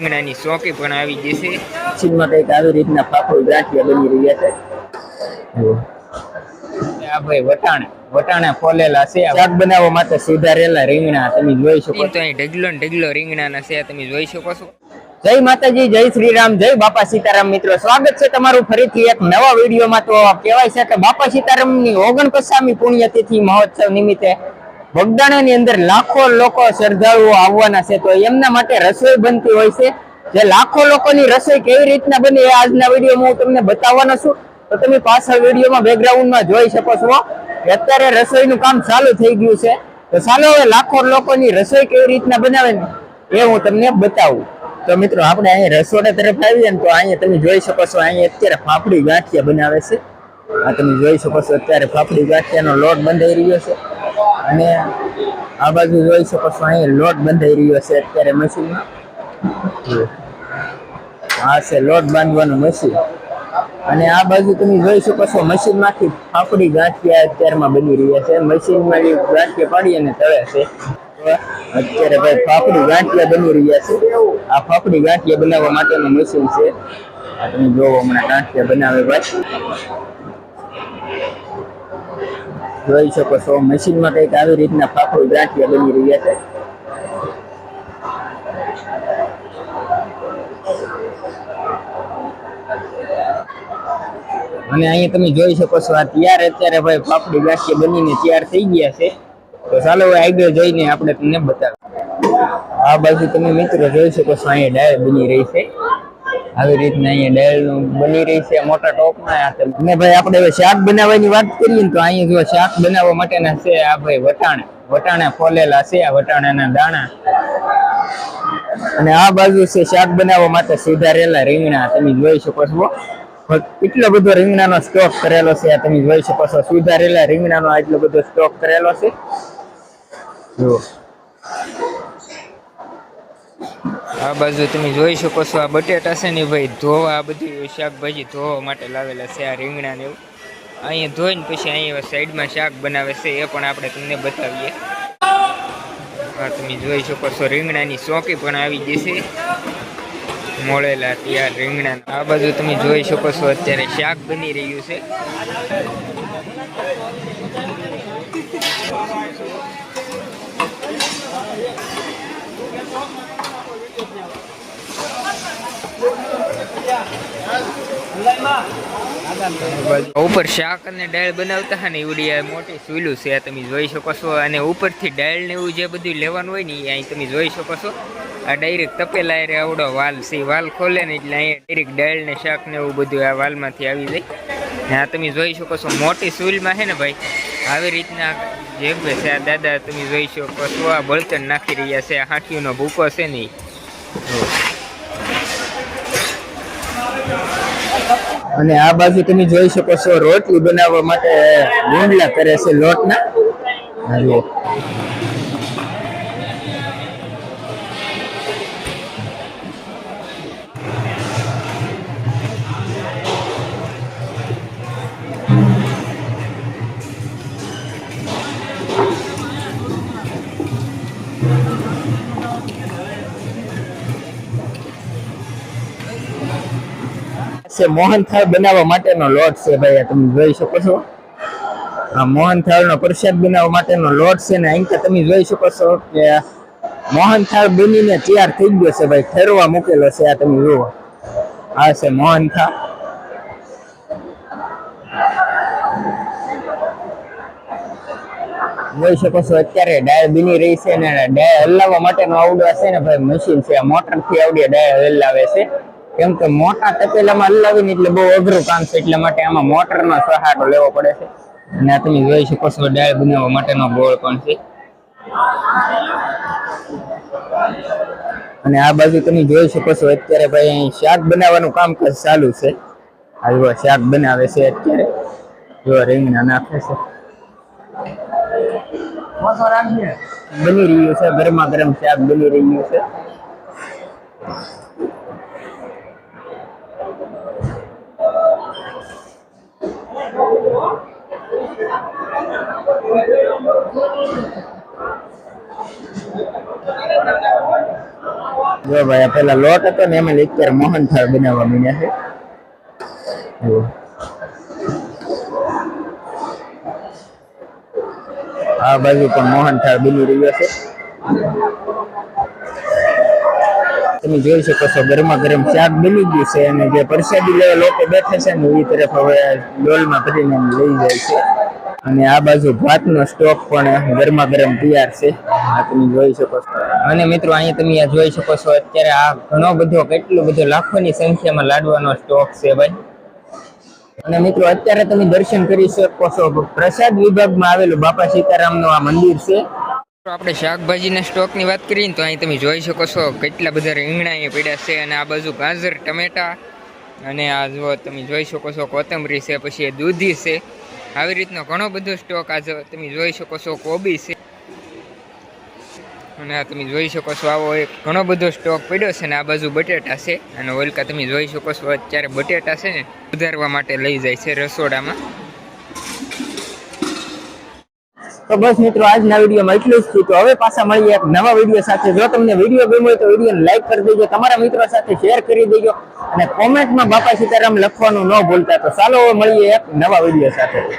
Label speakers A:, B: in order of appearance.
A: રીંગણાની ચોકી પણ આવી જશે.
B: ચીનમાં કંઈક આવી રીતના પાપડ ગાંઠિયા બની રહ્યા છે
A: આ ભાઈ વટાણા વટાણા ફોલેલા છે
B: શાક બનાવવા માટે સુધારેલા રીંગણા તમે જોઈ શકો
A: તો અહીં ઢગલો ઢગલો રીંગણાના છે તમે જોઈ શકો છો.
B: જય માતાજી જય શ્રી રામ જય બાપા સીતારામ મિત્રો. સ્વાગત છે તમારું ફરીથી એક નવા વિડીયોમાં. તો કહેવાય છે કે બાપા સીતારામની ઓગણપચાસમી પુણ્યતિથિ મહોત્સવ નિમિત્તે બગદાણાની અંદર લાખો લોકો શ્રદ્ધાળુઓ આવવાના છે. તો એમના માટે રસોઈ બનતી હોય છે. જે લાખો લોકોની રસોઈ કેવી રીતના બની એ આજના વિડીયોમાં હું તમને બતાવવાનો છું. તો તમે પાછળ વિડીયોમાં બેકગ્રાઉન્ડમાં જોઈ શકો છો. અત્યારે રસોઈનું કામ ચાલુ થઈ ગયું છે. તો ચાલો હવે લાખો લોકોની રસોઈ કેવી રીતના બનાવે ને એ હું તમને બતાવું. તો મિત્રો, આપણે અહીંયા રસોડા તરફ આવીએ ને તો અહીંયા તમે જોઈ શકો છો, અહીંયા અત્યારે ફાફડી ગાંઠિયા બનાવે છે. આ તમે જોઈ શકો છો અત્યારે ફાફડી ગાંઠિયાનો લોટ બંધાઈ રહ્યો છે. અને આ બાજુ જોઈ શકો છો અહીંયા લોટ બંધાઈ રહ્યો છે અત્યારે મશીનમાં. આ છે લોટ બાંધવાનું મશીન. અને આ બાજુ તમે જોઈ શકો છો મશીનમાંથી ફાફડી ગાંઠિયા અત્યારમાં બની રહ્યા છે. મશીનમાં જે ગાંઠિયા પાડી અને તળે છે. અત્યારે ભાઈ ફાફડી ગાંઠિયા બની રહ્યા છે. આ ફાફડી ગાંઠિયા બનાવવા માટેનું મશીન છે. આ તમે જોવો હમણાં ગાંઠિયા બનાવે ભાઈ જોઈ શકો છો. મશીનમાં કંઈક આવી રીતના પાપડ ગાંઠિયા બની રહ્યા છે. અને અહીંયા તમે જોઈ શકો છો, આ તૈયાર અત્યારે ભાઈ પાપડી ગાંઠિયા બનીને તૈયાર થઈ ગયા છે. તો ચાલો હવે આગળ જઈને આપણે તમને બતાવીએ. આ બાજુ તમે મિત્રો જોઈ શકો છો, અહીંયા ડાળ બની રહી છે. આવી રીતના અહીંયા ડેલનું બની રહી છે, મોટા ટોપમાં આ ભાઈ આપણે હવે શાક બનાવવાની વાત કરીએ ને તો અહીંયા જો શાક બનાવવા માટેના છે આ ભાઈ વટાણા. વટાણા ફોલેલા છે, આ વટાણાના દાણા. અને આ બાજુ છે શાક બનાવવા માટે સુધારેલા રીંગણા. તમે જોઈ શકો છો. એટલો બધો રીંગણાનો સ્ટોક કરેલો છે તમે જોઈ શકો છો. સુધારેલા રીંગણાનો આટલો બધો સ્ટોક કરેલો છે. જુઓ.
A: આ બાજુ તમે જોઈ શકો છો, આ બટેટા છે ને ભાઈ, ધોવા આ બધી શાકભાજી ધોવા માટે લાવેલા છે, આ રીંગણા ને એવું. અહીંયા ધોઈને પછી અહીંયા સાઈડમાં શાક બનાવે છે, એ પણ આપણે તમને બતાવીએ. હા તમે જોઈ શકો છો, રીંગણાની ચોકી પણ આવી જશે મોળેલા ત્યાં રીંગણા. આ બાજુ તમે જોઈ શકો છો, અત્યારે શાક બની રહ્યું છે. ઉપર શાક અને ડાળ બનાવતા હા ને એવડી આ મોટી સુલું છે, આ તમે જોઈ શકો છો અને ઉપરથી ડાળ ને એવું જે બધું લેવાનું હોય ને એ અહીં તમે જોઈ શકો છો આ ડાયરેક્ટ તપેલા રે આવડો વાલ છે વાલ ખોલે ને એટલે અહીંયા ડાયરેક્ટ દાળ ને શાક ને એવું બધું આ વાલમાંથી આવી જાય આ તમે જોઈ શકો છો, મોટી સુઈલમાં છે ને ભાઈ, આવી રીતના જે છે, આ દાદા તમે જોઈ શકો છો, આ બળતણ નાખી રહ્યા છે, આ હાંઠીઓનો ભૂકો છે ને ઈ. જુઓ.
B: અને આ બાજુ તમે જોઈ શકો છો રોટલી બનાવવા માટે ગુંડલા કરે છે લોટના. આ મોહન થાળ બનાવવા માટેનો લોટ છે ભાઈ તમે જોઈ શકો છો. આ મોહનથાળનો પ્રસાદ બનાવવા માટેનો લોટ છે ને અહીંયા તમે જોઈ શકો છો કે મોહનથાળ બનીને તૈયાર થઈ ગયો છે ભાઈ ફેરવા મૂકેલો છે, આ તમે જુઓ. આ છે મોહનથાળ જોઈ શકો છો, અત્યારે ડાય બની રહી છે ને ડાય હલાવવા માટેનો આવડો છે ને ભાઈ, મશીન છે મોટરથી આવડી ડાય હલાવે છે. કેમ કે મોટા તપેલામાં હલાવીને એટલે બહુ અઘરું કામ છે, એટલા માટે આમાં મોટરનો સહારો લેવો પડે છે. અને તમે જોઈ શકો છો, ડાળ બનાવવા માટેનો ગોળ પણ છે. અને આ બાજુ તમે જોઈ શકો છો, અત્યારે ભાઈ શાક બનાવવાનું કામકાજ ચાલુ છે. આ શાક બનાવે છે અત્યારે. જો રીંગણા નાખે છે. બની રહ્યું છે, ગરમા ગરમ શાક બની રહ્યું છે. જો ભાઈ, આ પેલા લોટ હતો ને, એમાં અત્યારે મોહનથાળ બનાવવા માંડ્યા છે. આ બાજુ પણ મોહનથાળ બની રહ્યો છે. તમે જોઈ શકો છો ગરમા ગરમ શાક બની ગયું છે અને જે પરસાદી લેવા લોકો બેઠે છે ને એ તરફ હવે ડોલમાં ભરીને લઈ જાય છે. અને આ બાજુ ભાતનો સ્ટોક પણ ગરમા ગરમ તૈયાર છે. આ તમે જોઈ શકો છો. અને મિત્રો, અહીંયા તમે જોઈ શકો છો, અત્યારે આ ઘણો બધો, કેટલો બધો લાખોની સંખ્યામાં લાડવાનો સ્ટોક છે ભાઈ. અને મિત્રો, અત્યારે તમે દર્શન કરી શકો છો. પ્રસાદ વિભાગમાં આવેલું બાપા સીતારામનું આ મંદિર છે.
A: આપણે શાકભાજીના સ્ટોકની વાત કરીએ તો અહીં તમે જોઈ શકો છો કેટલા બધા રીંગણા અહીંયા પડ્યા છે અને આ બાજુ ગાજર, ટમેટા અને આ જો તમે જોઈ શકો છો, કોથમરી છે, પછી દૂધી છે. આવી રીતનો ઘણો બધો સ્ટોક આજે તમે જોઈ શકો છો, કોબી છે. અને આ તમે જોઈ શકો છો, આવો એક ઘણો બધો સ્ટોક પડ્યો છે ને આ બાજુ બટેટા છે. અને ઓલકા તમે જોઈ શકો છો, અત્યારે બટેટા છે ને સુધારવા માટે લઈ જાય છે રસોડામાં.
B: તો બસ મિત્રો, આજના વિડીયોમાં એટલું જ છે તો હવે પાછા મળીએ એક નવા વીડિયો સાથે. જો તમને વીડિયો ગમ્યો હોય તો વિડીયોને લાઈક કરી દેજો, તમારા મિત્રો સાથે શેર કરી દેજો અને કોમેન્ટમાં બાપા સીતારામ લખવાનું ન ભૂલતા. તો ચાલો હવે મળીએ એક નવા વીડિયો સાથે.